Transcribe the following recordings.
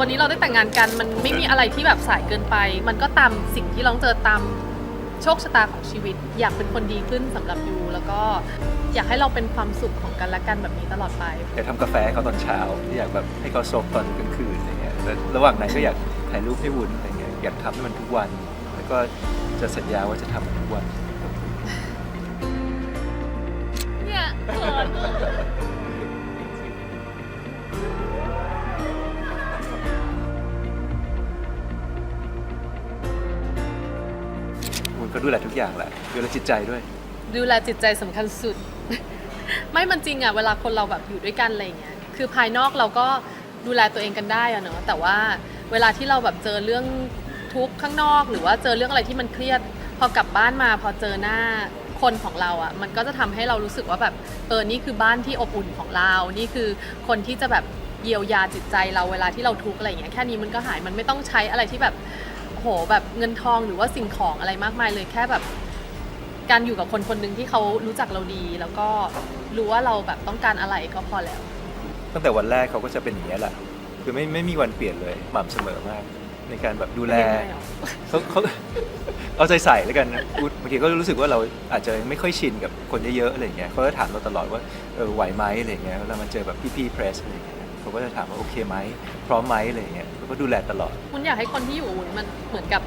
วันนี้เราได้แต่งงานกันมันไม่มีอะไรที่แบบสายเกินไป มันก็ตามสิ่งที่เราเจอตามโชคชะตาของชีวิต อยากเป็นคนดีขึ้นสำหรับยูแล้วก็อยากให้เราเป็นความสุขของกันและกันแบบนี้ตลอดไป อยากทำกาแฟให้เขาตอนเช้าอยากแบบให้เขาซบตอนกลางคืนอะไรเงี้ยแล้วระหว่างนั้นก็อยากถ่ายรูปให้วุ้นอะไรเงี้ยอยากทำให้มันทุกวัน แล้วก็จะสัญญาว่าจะทำมันทุกวัน เนี่ยเขิน็ดูแลทุกอย่างแหละดูแลจิตใจด้วย ดูแลจิตใจสำคัญสุด ไม่มันจริงอะเวลาคนเราแบบอยู่ด้วยกันอะไรอย่างเงี้ยคือภายนอกเราก็ดูแลตัวเองกันได้อะเนาะแต่ว่าเวลาที่เราแบบเจอเรื่องทุกข์ข้างนอก หรือว่าเจอเรื่องอะไรที่มันเครียด พอกลับบ้านมาพอเจอหน้าคนของเราอะมันก็จะทำให้เรารู้สึกว่าแบบเออนี่คือบ้านที่อบอุ่นของเรา นี่คือคนที่จะแบบเยียวยาจิตใจเราเวลาที่เราทุกข์อะไรอย่างเงี้ยแค่นี้มันก็หายมันไม่ต้องใช้อะไรที่แบบ หแบบเงินทองหรือว่าสิ่งของอะไรมากมายเลยแค่แบบ การอยู่กับคนคนหนึ่งที่เขารู้จักเราดี แล้วก็รู้ว่าเราแบบต้องการอะไรก็พอแล้ว ตั้งแต่วันแรกเขาก็จะเป็นอย่างนี้ยแหละ คือไม่ไม่มีวันเปลี่ยนเลยหม่ำเสมอมาก ในการแบบดูแลยังไงหรอ เขาเขา เอาใจใส่แล้วกันนะพูดบางทีก็รู้สึกว่าเราอาจจะไม่ค่อยชินกับคนเยอะๆอะไรอย่างเงี้ยเขาก็ถามเราตลอดว่าเออไหวไหมอะไรอย่างเงี้ยแล้วมันเจอแบบพี่ๆเพรสอะไรอย่างเงี้ยเขาก็จะถามว่าโอเคไหมพร้อมไหมอะไรอย่างเงี้ยเขา ก็ดูแลตลอด คุณอยากให้คนที่อยู่กับวุ้นมันเหมือนกับ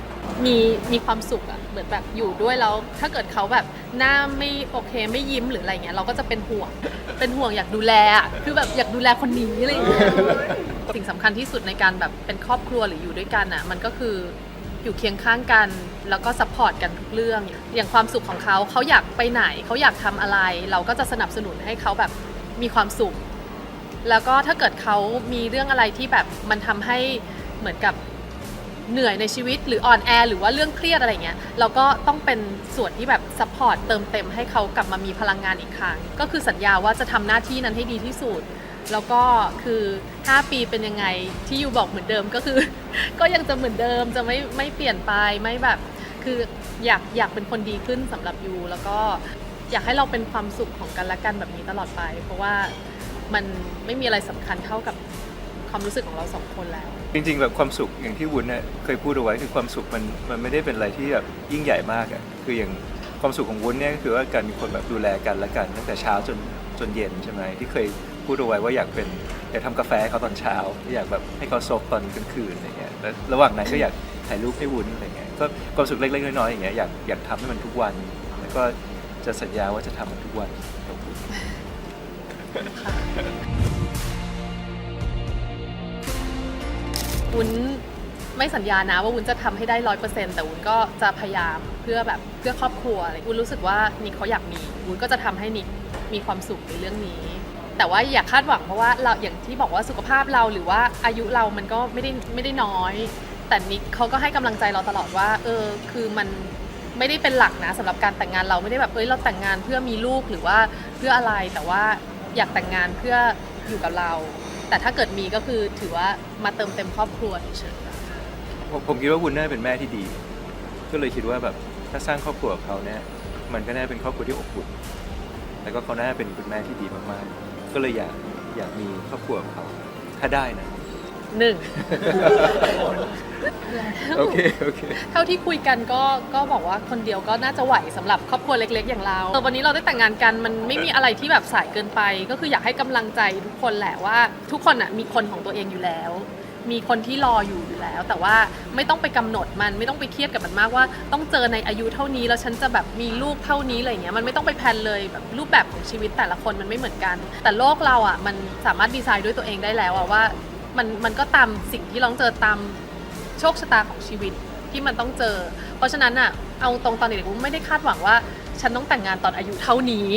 มีมีความสุขอะเหมือนแบบอยู่ด้วยแล้ว ถ้าเกิดเขาแบบหน้าไม่โอเคไม่ยิ้มหรืออะไรเงี้ยเราก็จะเป็นห่วง เป็นห่วงอยากดูแลอะคือแบบอยากดูแลคนนี้อะไรอย่างเงี้ยสิ่งสำคัญที่สุดในการแบบเป็นครอบครัวหรืออยู่ด้วยกันอะมันก็คืออยู่เคียงข้างกัน แล้วก็ซัพพอร์ตกันทุกเรื่อง อย่างความสุขของเขาเขาอยากไปไหนเขาอยากทำอะไร เราก็จะสนับสนุนให้เขาแบบมีความสุข แล้วก็ถ้าเกิดเขามีเรื่องอะไรที่แบบมันทำให้เหมือนกับเหนื่อยในชีวิตหรืออ่อนแอหรือว่าเรื่องเครียดอะไรเงี้ยเราก็ต้องเป็นส่วนที่แบบซัพพอร์ตเติมเต็มให้เขากลับมามีพลังงานอีกครั้ง ก็คือสัญญาว่าจะทำหน้าที่นั้นให้ดีที่สุดแล้วก็คือ 5 ปีเป็นยังไงที่ยูบอกเหมือนเดิมก็คือ ก็ยังจะเหมือนเดิมจะไม่ไม่เปลี่ยนไปไม่แบบ คืออยากอยากเป็นคนดีขึ้นสำหรับยูแล้วก็อยากให้เราเป็นความสุขของกันและกันแบบนี้ตลอดไป เพราะว่า มันไม่มีอะไรสำคัญเท่ากับความรู้สึกของเราสองคนแล้ว จริง ๆ แบบความสุขอย่างที่วุ้นเนี่ยเคยพูดเอาไว้คือความสุขมันมันไม่ได้เป็นอะไรที่แบบยิ่งใหญ่มากอะคืออย่างความสุขของวุ้นเนี่ยก็คือว่าการมีคนแบบดูแลกันและกันตั้งแต่เช้าจนจนเย็นใช่ไหมที่เคยพูดเอาไว้ว่าอยากเป็นอยากทำกาแฟให้เขาตอนเช้า อยากแบบให้เขาซบตอนกลางคืนอะไรเงี้ยแล้วระหว่างนั้นก็อยากถ่ายรูปให้วุ้นอะไรเงี้ยก็ความสุขเล็กๆน้อยๆอย่างเงี้ยอยากอยากทำให้มันทุกวัน แล้วก็จะสัญญาว่าจะทำมันทุกวันกับวุ้น วุ้นไม่สัญญานะว่าวุ้นจะทำให้ได้ร้อยเปอร์เซ็นต์แต่วุ้นก็จะพยายามเพื่อแบบเพื่อครอบครัวอะไรวุ้นรู้สึกว่านิกเขาอยากมีวุ้นก็จะทำให้นิกมีความสุขในเรื่องนี้ แต่ว่าอย่าคาดหวังเพราะว่าเราอย่างที่บอกว่าสุขภาพเราหรือว่าอายุเรามันก็ไม่ได้ไม่ได้น้อย แต่นิกเขาก็ให้กำลังใจเราตลอดว่า เออ คือมันไม่ได้เป็นหลักนะสำหรับการแต่งงานเราไม่ได้แบบเอ้ยเราแต่งงานเพื่อมีลูกหรือว่าเพื่ออะไรแต่ว่าอยากแต่งงานเพื่ออยู่กับเรา แต่ถ้าเกิดมีก็คือถือว่ามาเติมเต็มครอบครัวเฉยๆผมผมคิดว่าวุ้นน่าเป็นแม่ที่ดี ก็เลยคิดว่าแบบถ้าสร้างครอบครัวกับเขาเนี่ยมันก็น่าเป็นครอบครัวที่อบอุ่นแล้วก็เขาน่าเป็นคุณแม่ที่ดีมากๆ ก็เลยอยากอยากมีครอบครัวกับเขาถ้าได้นะ หนึ่ง โอเค โอเค เท่าที่คุยกันก็ก็บอกว่าคนเดียวก็น่าจะไหวสำหรับครอบครัวเล็ก ๆ อย่างเราแต่วันนี้เราได้แต่งงานกันมันไม่มีอะไรที่แบบสายเกินไป ก็คืออยากให้กำลังใจทุกคนแหละว่า ทุกคนอะมีคนของตัวเองอยู่แล้ว มีคนที่รออยู่อยู่แล้ว แต่ว่าไม่ต้องไปกำหนดมันไม่ต้องไปเครียดกับมันมากว่า ต้องเจอในอายุเท่านี้แล้วฉันจะแบบมีลูกเท่านี้อะไรอย่างเงี้ยมันไม่ต้องไปแพลนเลยแบบรูปแบบของชีวิตแต่ละคนมันไม่เหมือนกัน แต่โลกเราอะมันสามารถดีไซน์ด้วยตัวเองได้แล้วอะว่า มันมันก็ตามสิ่งที่เราต้องเจอตามโชคชะตาของชีวิตที่มันต้องเจอ เพราะฉะนั้นอะเอาตรงตอนเด็กๆวุ้นไม่ได้คาดหวังว่า ฉันต้องแต่งงานตอนอายุเท่านี้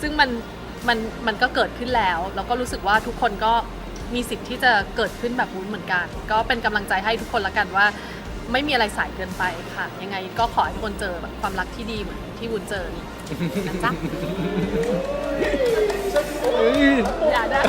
ซึ่งมันมันมันก็เกิดขึ้นแล้วแล้วก็รู้สึกว่าทุกคนก็มีสิทธิ์ที่จะเกิดขึ้นแบบวุ้นเหมือนกัน ก็เป็นกำลังใจให้ทุกคนละกันว่า ไม่มีอะไรสายเกินไปค่ะ ยังไงก็ขอให้ทุกคนเจอแบบความรักที่ดีเหมือนที่วุ้นเจอนี่นะจ๊ะอย่าได้